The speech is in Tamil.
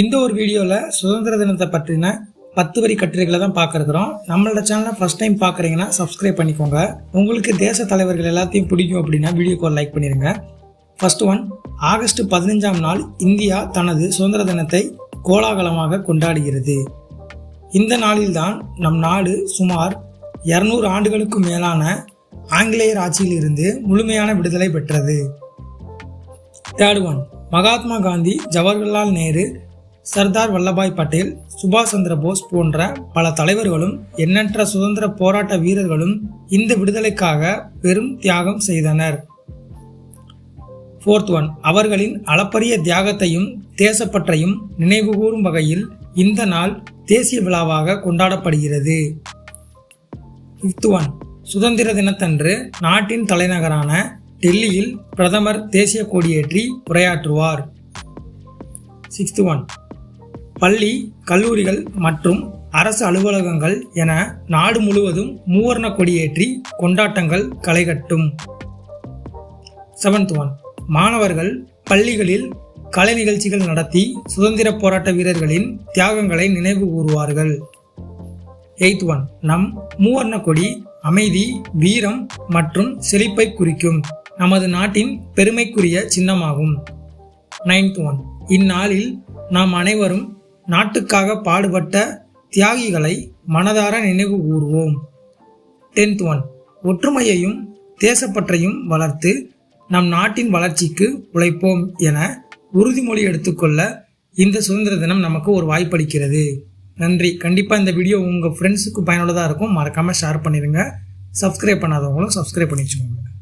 இந்த ஒரு வீடியோவில் சுதந்திர தினத்தை பற்றின பத்து வரி கட்டுரைகளை தான் பார்க்குறோம் நம்மளோட சேனலை ஃபஸ்ட் டைம் பார்க்குறீங்கன்னா சப்ஸ்கிரைப் பண்ணிக்கோங்க. உங்களுக்கு தேச தலைவர்கள் எல்லாத்தையும் பிடிக்கும் அப்படின்னா வீடியோக்கு ஒரு லைக் பண்ணிடுங்க ஃபர்ஸ்ட் ஒன் ஆகஸ்ட் பதினஞ்சாம் நாள் இந்தியா தனது சுதந்திர தினத்தை கோலாகலமாக கொண்டாடுகிறது. இந்த நாளில்தான் நம் நாடு சுமார் இரநூறு ஆண்டுகளுக்கு மேலான ஆங்கிலேயர் ஆட்சியில் இருந்து முழுமையான விடுதலை பெற்றது. தேர்ட் ஒன் மகாத்மா காந்தி ஜவஹர்லால் நேரு சர்தார் வல்லபாய் பட்டேல் சுபாஷ் சந்திர போஸ் போன்ற பல தலைவர்களும் எண்ணற்ற சுதந்திர போராட்ட வீரர்களும் இந்த விடுதலைக்காக பெரும் தியாகம் செய்தனர். ஃபோர்த் ஒன் அவர்களின் அளப்பரிய தியாகத்தையும் தேசப்பற்றையும் நினைவுகூரும் வகையில் இந்த நாள் தேசிய விழாவாக கொண்டாடப்படுகிறது. ஃபிஃப்த் ஒன் சுதந்திர தினத்தன்று நாட்டின் தலைநகரான டெல்லியில் பிரதமர் தேசிய கொடியேற்றி உரையாற்றுவார். சிக்ஸ்த் ஒன் பள்ளி கல்லூரிகள் மற்றும் அரசு அலுவலகங்கள் என நாடு முழுவதும் மூவர்ண கொடியேற்றி கொண்டாட்டங்கள் களைகட்டும். செவன்த் ஒன் மாணவர்கள் பள்ளிகளில் கலை நிகழ்ச்சிகள் நடத்தி சுதந்திர போராட்ட வீரர்களின் தியாகங்களை நினைவு கூறுவார்கள். எய்த் ஒன் நம் மூவர்ண கொடி அமைதி வீரம் மற்றும் செழிப்பை குறிக்கும் நமது நாட்டின் பெருமைக்குரிய சின்னமாகும். நைன்த் ஒன் இந்நாளில் நாம் அனைவரும் நாட்டுக்காக பாடுபட்ட தியாகிகளை மனதார நினைவு கூறுவோம் டென்த் ஒன் ஒற்றுமையையும் தேசப்பற்றையும் வளர்த்து நம் நாட்டின் வளர்ச்சிக்கு உழைப்போம் என உறுதிமொழி எடுத்துக்கொள்ள இந்த சுதந்திர தினம் நமக்கு ஒரு வாய்ப்பளிக்கிறது நன்றி. கண்டிப்பாக இந்த வீடியோ உங்கள் ஃப்ரெண்ட்ஸுக்கு பயனுள்ளதாக இருக்கும். மறக்காமல் ஷேர் பண்ணிடுங்க சப்ஸ்கிரைப் பண்ணாதவங்களும் சப்ஸ்கிரைப் பண்ணி வச்சுக்கோங்க.